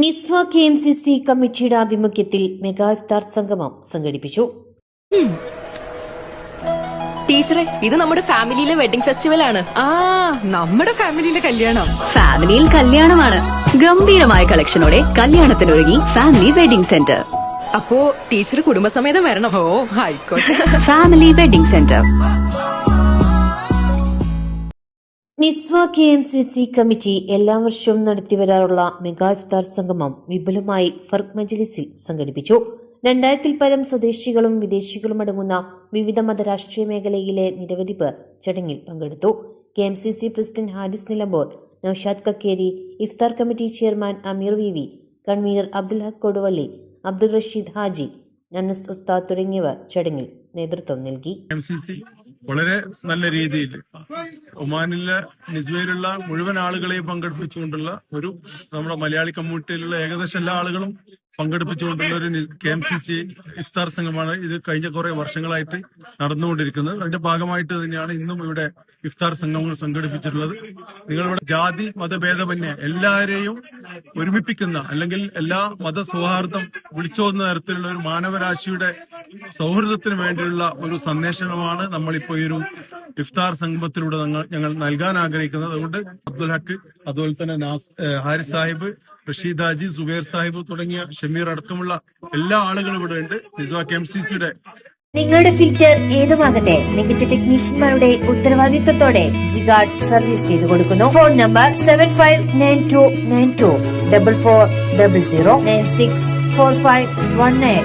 Nizwa K M C C കമ്മിറ്റിയുടെ ആഭിമുഖ്യത്തിൽ mega ഇഫ്താർ സംഗമം സംഘടിപ്പിച്ചു. ടീച്ചറെ ഇത് നമ്മുടെ ഫാമിലിയിലെ വെഡിംഗ് ഫെസ്റ്റിവൽ ആണ്. ആ നമ്മുടെ ഫാമിലിയിലെ കല്യാണം. ഫാമിലിയിൽ കല്യാണമാണ്. ഗംഭീരമായ കളക്ഷനോടെ കല്യാണത്തിനൊരുങ്ങി ഫാമിലി വെഡിംഗ് സെന്റർ. അപ്പോ ടീച്ചർ കുടുംബസമേതം വരണം. ഓ ആയിക്കോട്ടെ. Family wedding centre. Nizwa K M C C committee എല്ലാ വർഷവും നടത്തിവരാറുള്ള മെഗാ ഇഫ്താർ സംഗമം വിപുലമായി ഫർഖ് മജ്ലിസിൽ സംഘടിപ്പിച്ചു. രണ്ടായിരത്തിൽ പരം സ്വദേശികളും വിദേശികളും അടങ്ങുന്ന വിവിധ മതരാഷ്ട്രീയ മേഖലയിലെ നിരവധി പേർ ചടങ്ങിൽ പങ്കെടുത്തു. K M C C president Haris Nilambur Noushad Kakkeri ഇഫ്താർ committee chairman Ameer V V convener Abdul Haq Koduvally Abdul Rasheed Haji നന്നസ് ഉസ്താദ് തുടങ്ങിയവർ ചടങ്ങിൽ നേതൃത്വം നൽകി. വളരെ നല്ല രീതിയിൽ ഒമാനിലെ നിസ്വയിലുള്ള മുഴുവൻ ആളുകളെയും പങ്കെടുപ്പിച്ചുകൊണ്ടുള്ള ഒരു നമ്മുടെ മലയാളി കമ്മ്യൂണിറ്റിയിലുള്ള ഏകദേശം എല്ലാ ആളുകളും പങ്കെടുപ്പിച്ചുകൊണ്ടുള്ള ഒരു കെ എം സി സി ഇഫ്താർ സംഘമാണ് ഇത് കഴിഞ്ഞ കുറെ വർഷങ്ങളായിട്ട് നടന്നുകൊണ്ടിരിക്കുന്നത്. അതിന്റെ ഭാഗമായിട്ട് തന്നെയാണ് ഇന്നും ഇവിടെ ഇഫ്താർ സംഘങ്ങൾ സംഘടിപ്പിച്ചിട്ടുള്ളത്. നിങ്ങളിവിടെ ജാതി മതഭേദമന്യേ എല്ലാവരെയും ഒരുമിപ്പിക്കുന്ന അല്ലെങ്കിൽ എല്ലാ മത സൗഹാർദ്ദം വിളിച്ചോന്ന തരത്തിലുള്ള ഒരു മാനവരാശിയുടെ സൗഹൃദത്തിന് വേണ്ടിയുള്ള ഒരു സന്ദേശമാണ് നമ്മളിപ്പോ ഈ ഒരു ഇഫ്താർ സംഗമത്തിലൂടെ ഞങ്ങൾ നൽകാൻ ആഗ്രഹിക്കുന്നത്. അതുകൊണ്ട് അബ്ദുൽ ഹക്ക് അതുപോലെ തന്നെ നാസ് ഹാരിസ് സാഹിബ് റഷീദ് ഹാജി സുബൈർ സാഹിബ് തുടങ്ങിയ ഷമീർ അടക്കമുള്ള എല്ലാ ആളുകളും ഇവിടെ ഉണ്ട്. നിസ്വാക്ക് എം സി സിയുടെ നിങ്ങളുടെ ഫിൽറ്റർ ഏതുമാകട്ടെ മികച്ച ടെക്നീഷ്യന്മാരുടെ ഉത്തരവാദിത്തത്തോടെ ജിഗാർഡ് സർവീസ് ചെയ്തു കൊടുക്കുന്നു. Phone number seven five nine two nine two double four double zero nine six four five one nine